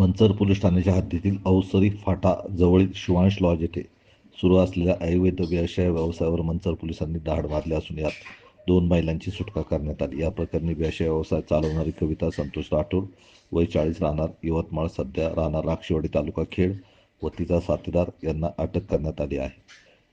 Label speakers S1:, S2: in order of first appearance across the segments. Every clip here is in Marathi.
S1: मंचर पोलीस ठाण्याच्या हद्दीतील अवसरी फाटा जवळील शिवांश लॉज येथे सुरू असलेल्या आयुर्वेद व्यवसाय व्यवसायावर मंचर पोलिसांनी धाड मारली असून यात दोन महिलांची सुटका करण्यात आली. या प्रकरणी व्यवसाय व्यवसाय चालवणारी कविता संतोष राठोड वय चाळीस राहणार यवतमाळ सध्या राहणार राक्षेवाडी तालुका खेड व तिचा साथीदार यांना अटक करण्यात आली आहे.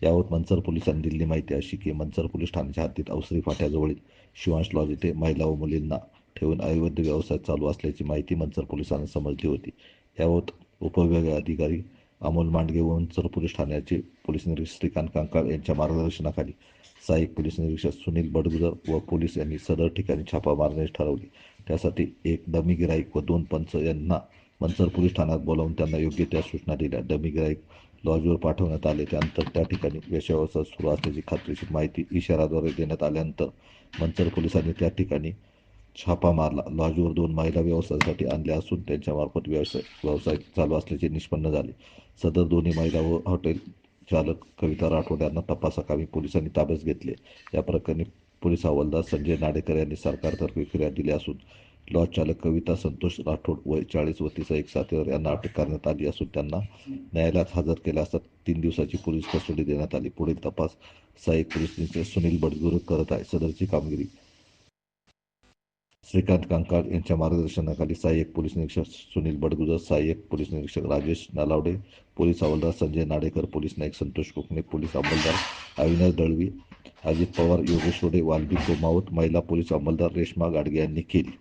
S1: यावर मंचर पोलिसांनी दिलेली माहिती अशी की मंचर पोलीस ठाण्याच्या हद्दीत अवसरी फाट्याजवळील शिवांश लॉज येथे महिला व मुलींना ठेवून अवैध व्यवसाय चालू असल्याची माहिती मंचर पोलिसांना समजली होती. यावत उपविभागीय अधिकारी अमोल मांडगे व मंचर पोलीस ठाण्याचे पोलीस निरीक्षक श्रीकांत कांकाळ यांच्या मार्गदर्शनाखाली सहाय्यक पोलीस निरीक्षक सुनील बडगुजर व पोलीस यांनी सदर ठिकाणी छापा मारण्याची ठरवली. त्यासाठी एक डमी गिराईक व दोन पंच यांना मंचर पोलीस ठाण्यात बोलावून त्यांना योग्य त्या सूचना दिल्या. डमी गिराईक लॉजवर पाठवण्यात आले. त्यानंतर त्या ठिकाणी व्यवसाय सुरू असल्याची खात्रीशीर माहिती इशाराद्वारे देण्यात आल्यानंतर मंचर पोलिसांनी त्या ठिकाणी छापा मारला लॉजवर दोन महिला व्यवसायासाठी आणल्या असून त्यांच्यामार्फत व्यवसाय व्यवसाय चालू असल्याचे निष्पन्न झाले. सदर दोन्ही महिला व हॉटेल चालक कविता राठोड यांना तपासाकामी पोलिसांनी ताब्यात घेतले. या प्रकरणी पोलीस हवालदार संजय नाडेकर यांनी सरकारतर्फे फिर्याद दिली असून लॉज चालक कविता संतोष राठोड वय चाळीस व तिचा एक साथीवर यांना अटक करण्यात आली असून त्यांना न्यायालयात हजर केला असता तीन दिवसाची पोलीस कस्टडी देण्यात आली. पुढील तपास सहाय्यक पोलीस निरीक्षक सुनील बडगुर करत आहे. सदरची कामगिरी श्रीकांत कांकाळ यांच्या मार्गदर्शनाखाली सहाय्यक पोलीस निरीक्षक सुनील बडगुजर सहाय्यक पोलीस निरीक्षक राजेश नालावडे पोलीस हवालदार संजय नाडेकर पोलीस नाईक संतोष कोकणे पोलीस अंमलदार अविनाश दळवी अजित पवार योगेश रोडे वाल्मी कोमावत महिला पोलीस अंमलदार रेश्मा गाडगे यांनी केली.